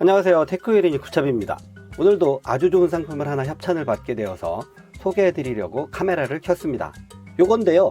안녕하세요. 테크유린이 구참입니다. 오늘도 아주 좋은 상품을 하나 협찬을 받게 되어서 소개해 드리려고 카메라를 켰습니다. 요건데요.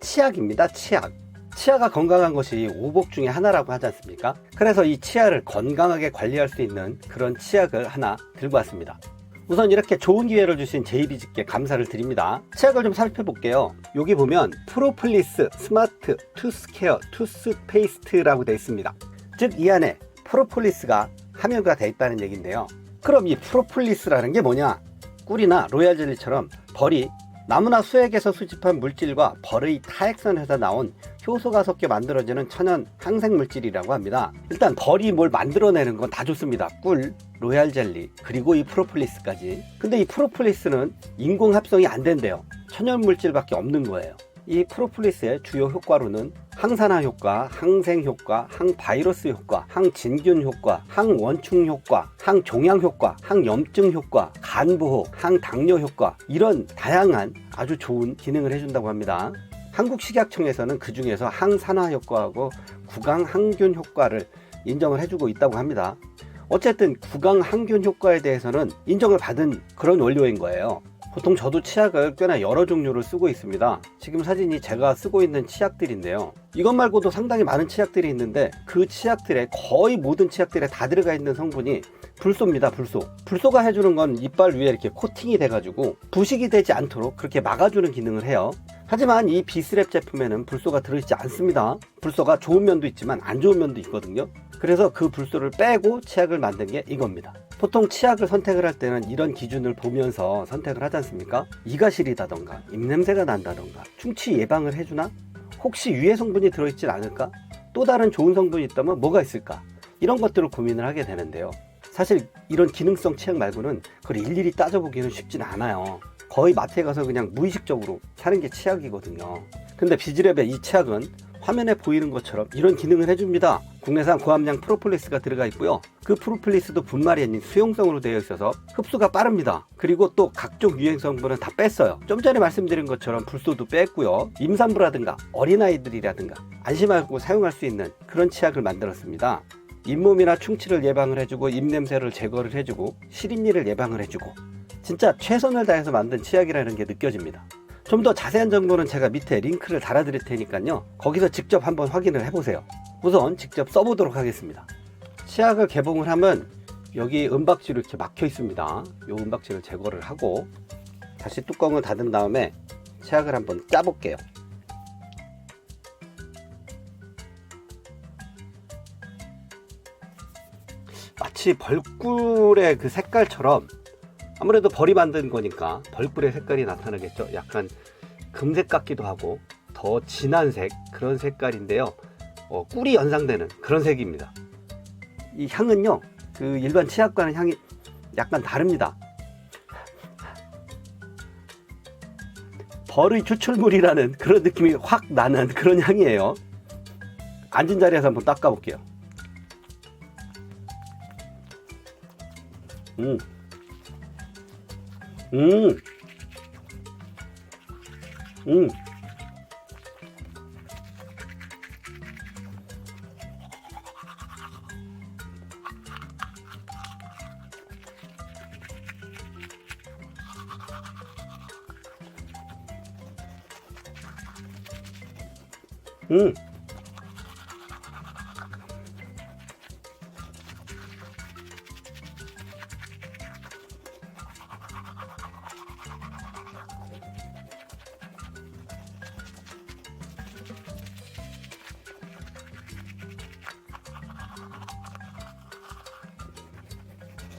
치약입니다 치약. 치아가 건강한 것이 오복 중에 하나라고 하지 않습니까? 그래서 이 치아를 건강하게 관리할 수 있는 그런 치약을 하나 들고 왔습니다. 우선 이렇게 좋은 기회를 주신 제이비즈께 감사를 드립니다. 치약을 좀 살펴볼게요. 여기 보면 프로플리스 스마트 투스케어 투스페이스트라고 되어 있습니다. 즉 이 안에 프로폴리스가 함유가 되어 있다는 얘기인데요. 그럼 이 프로폴리스라는 게 뭐냐? 꿀이나 로얄 젤리처럼 벌이 나무나 수액에서 수집한 물질과 벌의 타액선에서 나온 효소가 섞여 만들어지는 천연 항생 물질이라고 합니다. 일단 벌이 뭘 만들어내는 건 다 좋습니다. 꿀, 로얄 젤리, 그리고 이 프로폴리스까지. 근데 이 프로폴리스는 인공 합성이 안 된대요. 천연 물질밖에 없는 거예요. 이 프로폴리스의 주요 효과로는 항산화 효과, 항생 효과, 항바이러스 효과, 항진균 효과, 항원충 효과, 항종양 효과, 항염증 효과, 간보호, 항당뇨 효과 이런 다양한 아주 좋은 기능을 해준다고 합니다. 한국식약청에서는 그 중에서 항산화 효과하고 구강 항균 효과를 인정을 해주고 있다고 합니다. 어쨌든 구강 항균 효과에 대해서는 인정을 받은 그런 원료인 거예요. 보통 저도 치약을 꽤나 여러 종류를 쓰고 있습니다. 지금 사진이 제가 쓰고 있는 치약들인데요. 이것 말고도 상당히 많은 치약들이 있는데 그 치약들의 거의 모든 치약들에 다 들어가 있는 성분이 불소입니다. 불소. 불소가 해주는 건 이빨 위에 이렇게 코팅이 돼 가지고 부식이 되지 않도록 그렇게 막아주는 기능을 해요. 하지만 이 비스랩 제품에는 불소가 들어있지 않습니다. 불소가 좋은 면도 있지만 안 좋은 면도 있거든요. 그래서 그 불소를 빼고 치약을 만든 게 이겁니다. 보통 치약을 선택을 할 때는 이런 기준을 보면서 선택을 하지 않습니까? 이가 시리다던가 입냄새가 난다던가 충치 예방을 해주나? 혹시 유해 성분이 들어있진 않을까? 또 다른 좋은 성분이 있다면 뭐가 있을까? 이런 것들을 고민을 하게 되는데요. 사실 이런 기능성 치약 말고는 그걸 일일이 따져보기는 쉽진 않아요. 거의 마트에 가서 그냥 무의식적으로 사는 게 치약이거든요. 근데 비즈랩의 이 치약은 화면에 보이는 것처럼 이런 기능을 해줍니다. 국내산 고함량 프로폴리스가 들어가 있고요. 그 프로폴리스도 분말이 아닌 수용성으로 되어 있어서 흡수가 빠릅니다. 그리고 또 각종 유행 성분은 다 뺐어요. 좀 전에 말씀드린 것처럼 불소도 뺐고요. 임산부라든가 어린아이들이라든가 안심하고 사용할 수 있는 그런 치약을 만들었습니다. 잇몸이나 충치를 예방을 해주고 입냄새를 제거를 해주고 시린미를 예방을 해주고 진짜 최선을 다해서 만든 치약이라는 게 느껴집니다. 좀 더 자세한 정보는 제가 밑에 링크를 달아드릴 테니까요. 거기서 직접 한번 확인을 해보세요. 우선 직접 써보도록 하겠습니다. 치약을 개봉을 하면 여기 은박지로 이렇게 막혀 있습니다. 이 은박지를 제거를 하고 다시 뚜껑을 닫은 다음에 치약을 한번 짜볼게요. 마치 벌꿀의 그 색깔처럼 아무래도 벌이 만든 거니까 벌꿀의 색깔이 나타나겠죠. 약간 금색 같기도 하고 더 진한 색 그런 색깔인데요. 어, 꿀이 연상되는 그런 색입니다. 이 향은요, 그 일반 치약과는 향이 약간 다릅니다. 벌의 추출물이라는 그런 느낌이 확 나는 그런 향이에요. 앉은 자리에서 한번 닦아볼게요. 음. 음. 음. 음.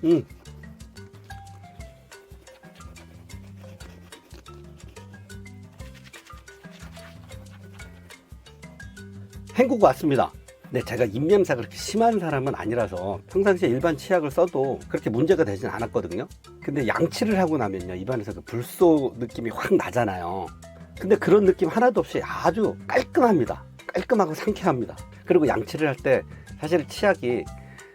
음. 한국 왔습니다. 네, 제가 입냄새가 그렇게 심한 사람은 아니라서 평상시에 일반 치약을 써도 그렇게 문제가 되진 않았거든요. 근데 양치를 하고 나면요, 입안에서 그 불소 느낌이 확 나잖아요. 근데 그런 느낌 하나도 없이 아주 깔끔합니다. 깔끔하고 상쾌합니다. 그리고 양치를 할 때 사실 치약이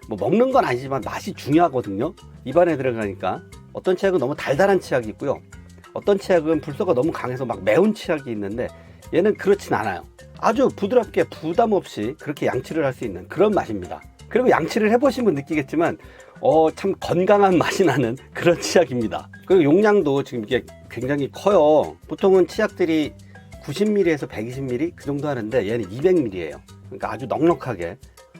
뭐 먹는 건 아니지만 맛이 중요하거든요. 입안에 들어가니까 어떤 치약은 너무 달달한 치약이 있고요. 어떤 치약은 불소가 너무 강해서 막 매운 치약이 있는데 얘는 그렇진 않아요. 아주 부드럽게 부담 없이 그렇게 양치를 할 수 있는 그런 맛입니다. 그리고 양치를 해보시면 느끼겠지만 어, 참 건강한 맛이 나는 그런 치약입니다. 그리고 용량도 지금 이게 굉장히 커요. 보통은 치약들이 90ml에서 120ml 그 정도 하는데 얘는 200ml예요. 그러니까 아주 넉넉하게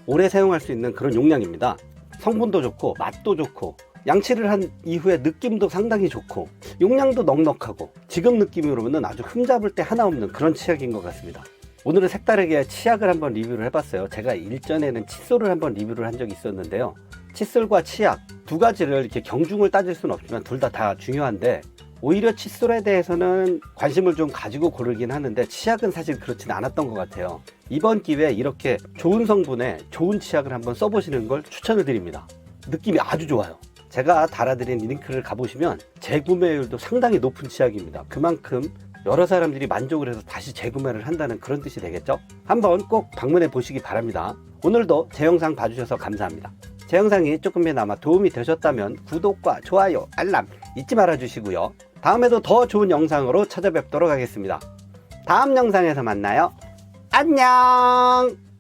오래 사용할 수 있는 그런 용량입니다. 성분도 좋고 맛도 좋고 양치를 한 이후에 느낌도 상당히 좋고 용량도 넉넉하고 지금 느낌으로는 아주 흠잡을 때 하나 없는 그런 치약인 것 같습니다. 오늘은 색다르게 치약을 한번 리뷰를 해봤어요. 제가 일전에는 칫솔을 한번 리뷰를 한 적이 있었는데요. 칫솔과 치약 두 가지를 이렇게 경중을 따질 수는 없지만 둘 다 다 중요한데 오히려 칫솔에 대해서는 관심을 좀 가지고 고르긴 하는데 치약은 사실 그렇지는 않았던 것 같아요. 이번 기회에 이렇게 좋은 성분의 좋은 치약을 한번 써보시는 걸 추천을 드립니다. 느낌이 아주 좋아요. 제가 달아드린 링크를 가보시면 재구매율도 상당히 높은 치약입니다. 그만큼 여러 사람들이 만족을 해서 다시 재구매를 한다는 그런 뜻이 되겠죠? 한번 꼭 방문해 보시기 바랍니다. 오늘도 제 영상 봐주셔서 감사합니다. 제 영상이 조금이나마 도움이 되셨다면 구독과 좋아요, 알람 잊지 말아 주시고요. 다음에도 더 좋은 영상으로 찾아뵙도록 하겠습니다. 다음 영상에서 만나요. 안녕!